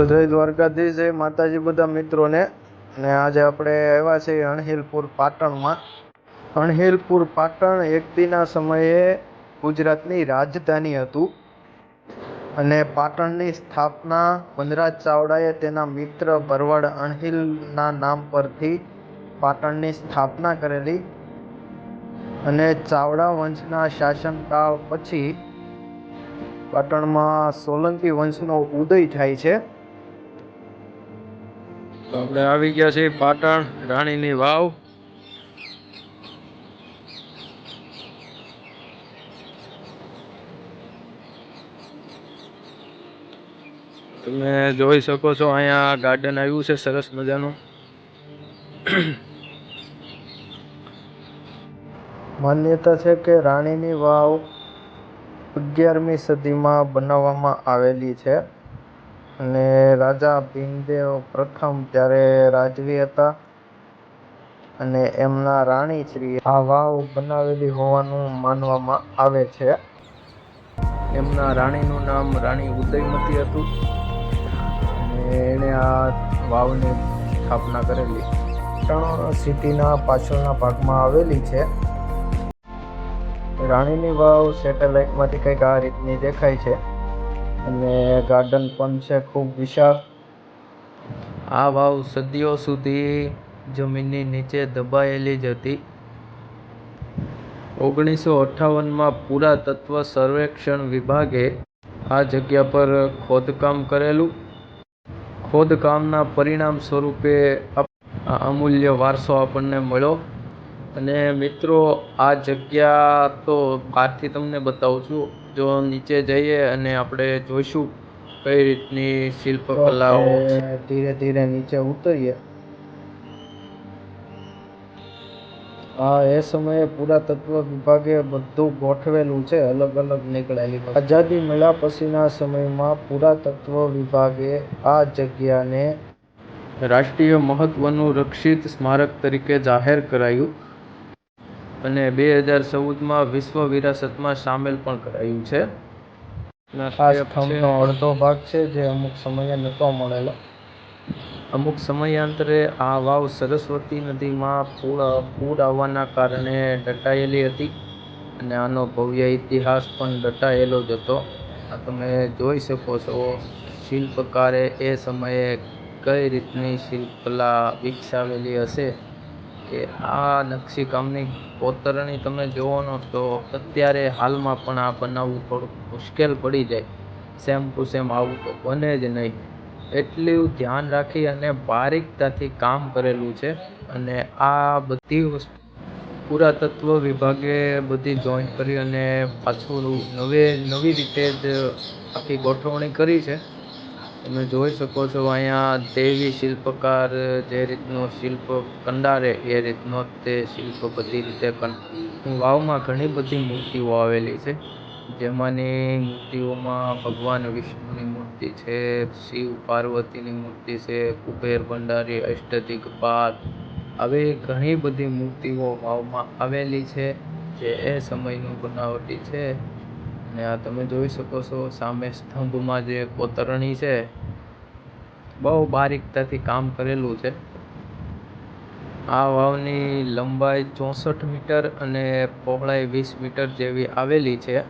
તો જય દ્વારકાધીશ, જય માતાજી બધા મિત્રોને. ને આજે આપણે આવ્યા છીએ અણહિલપુર પાટણમાં. અણહિલપુર પાટણ એકતીના સમયે ગુજરાતની રાજધાની હતું. અને પાટણની સ્થાપના વનરાજ ચાવડાએ તેના મિત્ર ભરવાડ અણહિલના નામ પરથી પાટણની સ્થાપના કરેલી. અને ચાવડા વંશના શાસનકાળ પછી પાટણમાં સોલંકી વંશનો ઉદય થાય છે. આપણે આવી ગયા છીએ પાટણ, રાણીની વાવ. તમે જોઈ શકો છો અહીંયા ગાર્ડન આવ્યું છે, સરસ મજાનું. માન્યતા છે કે રાણીની વાવ અગિયારમી સદીમાં બનાવવામાં આવેલી છે. અને રાજા ભીમદેવ પ્રથમ ત્યારે રાજવી હતા અને એમના રાણી શ્રી આ વાવ બનાવેલી હોવાનું માનવામાં આવે છે. એમના રાણીનું નામ રાણી ઉદયમતી હતું અને એણે આ વાવની સ્થાપના કરેલી. ત્રણ સિટીના પાછળના ભાગમાં આવેલી છે. રાણીની વાવ સેટેલાઇટમાંથી કંઈક આ રીતની દેખાય છે. અને ગાર્ડન પણ છે ખૂબ વિશાળ. આ વાવ સદીઓ સુધી જમીનની નીચે દબાયેલી જ હતી. ઓગણીસો અઠ્ઠાવનમાં પુરાતત્વ સર્વેક્ષણ વિભાગે આ જગ્યા પર ખોદકામ કરેલું. ખોદકામના પરિણામ સ્વરૂપે આ અમૂલ્ય વારસો આપણને મળ્યો. અને મિત્રો, આ જગ્યા તો બહારથી તમને બતાવું છું. જો નીચે જઈએ અને આપણે જોઈશું કઈ રીતની શિલ્પકલાઓ ધીરે ધીરે નીચે ઉતરીએ. હા એ સમયે પુરાતત્વ વિભાગે બધું ગોઠવેલું છે, અલગ અલગ નીકળેલી આઝાદી મળ્યા પછીના સમયમાં પુરાતત્વ વિભાગે આ જગ્યાને રાષ્ટ્રીય મહત્વનું રક્ષિત સ્મારક તરીકે જાહેર કરાયું. અને બે હજાર ચૌદમાં વિશ્વ વિરાસતમાં સામેલ પણ કરાયું છે. આ સ્તંભનો અડધો ભાગ છે જે અમુક સમયે નહોતો મળેલો. અમુક સમયાંતરે આ વાવ સરસ્વતી નદીમાં પૂર પૂર આવવાના કારણે દટાયેલી હતી અને આનો ભવ્ય ઇતિહાસ પણ દટાયેલો જ હતો. આ તમે જોઈ શકો છો શિલ્પકારે એ સમયે કઈ રીતની શિલ્પકલા વિકસાવેલી હશે. કે આ નકશીકામની કોતરણી તમે જુઓ ને તો અત્યારે હાલમાં પણ આ બનાવવું થોડુંક મુશ્કેલ પડી જાય. સેમ ટુ સેમ આવું તો બને જ નહીં. એટલું ધ્યાન રાખી અને બારીકતાથી કામ કરેલું છે અને આ બધી વસ્તુ પુરાતત્વ વિભાગે બધી જોઈન્ટ કરી અને પાછું નવે નવી રીતે જ આખી ગોઠવણી કરી છે. તમે જોઈ શકો છો અહીંયા દેવી શિલ્પકાર જે રીતનો શિલ્પ કંડારે, એ રીતનો તે શિલ્પ બધી રીતે વાવમાં ઘણી બધી મૂર્તિઓ આવેલી છે. જેમાંની મૂર્તિઓમાં ભગવાન વિષ્ણુની મૂર્તિ છે, શિવ પાર્વતીની મૂર્તિ છે, કુબેર ભંડારી અષ્ટદિગ્પાલ આવી ઘણી બધી મૂર્તિઓ વાવમાં આવેલી છે, જે એ સમયનું બનાવટી છે. અને આ તમે જોઈ શકો છો, સામે સ્તંભમાં જે કોતરણી છે, બહુ બારીકતાથી કામ કરેલું છે. આ વાવની લંબાઈ ચોસઠ મીટર અને પહોળાઈ વીસ મીટર જેવી આવેલી છે.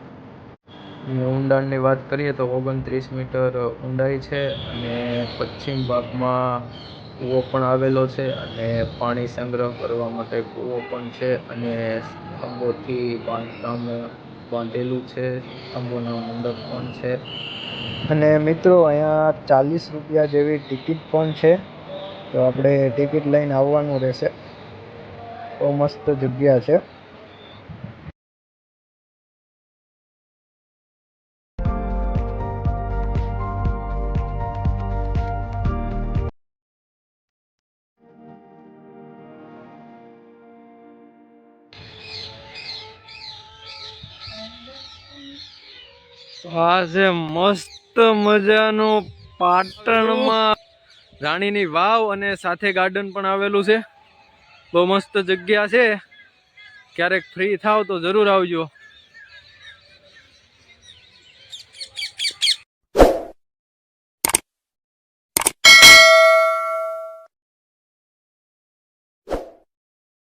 ઊંડાણની વાત કરીએ તો ઓગણત્રીસ મીટર ઊંડાઈ છે અને પશ્ચિમ ભાગમાં કૂવો પણ આવેલો છે અને પાણી સંગ્રહ કરવા માટે કૂવો પણ છે અને સ્તંભોથી બાંધકામ બાંધેલું છે સ્તંભોના મંડપ પણ છે. અને મિત્રો, અહીંયા ચાલીસ રૂપિયા જેવી ટિકિટ પણ છે. તો આપણે ટિકિટ લઈને આવવાનું રહેશે. બહુ મસ્ત જગ્યા છે. આ છે મસ્ત મજાનું પાટણમાં રાણીની વાવ અને સાથે ગાર્ડન પણ આવેલું છે. બહુ મસ્ત જગ્યા છે. ક્યારેક ફ્રી થાવ તો જરૂર આવજો.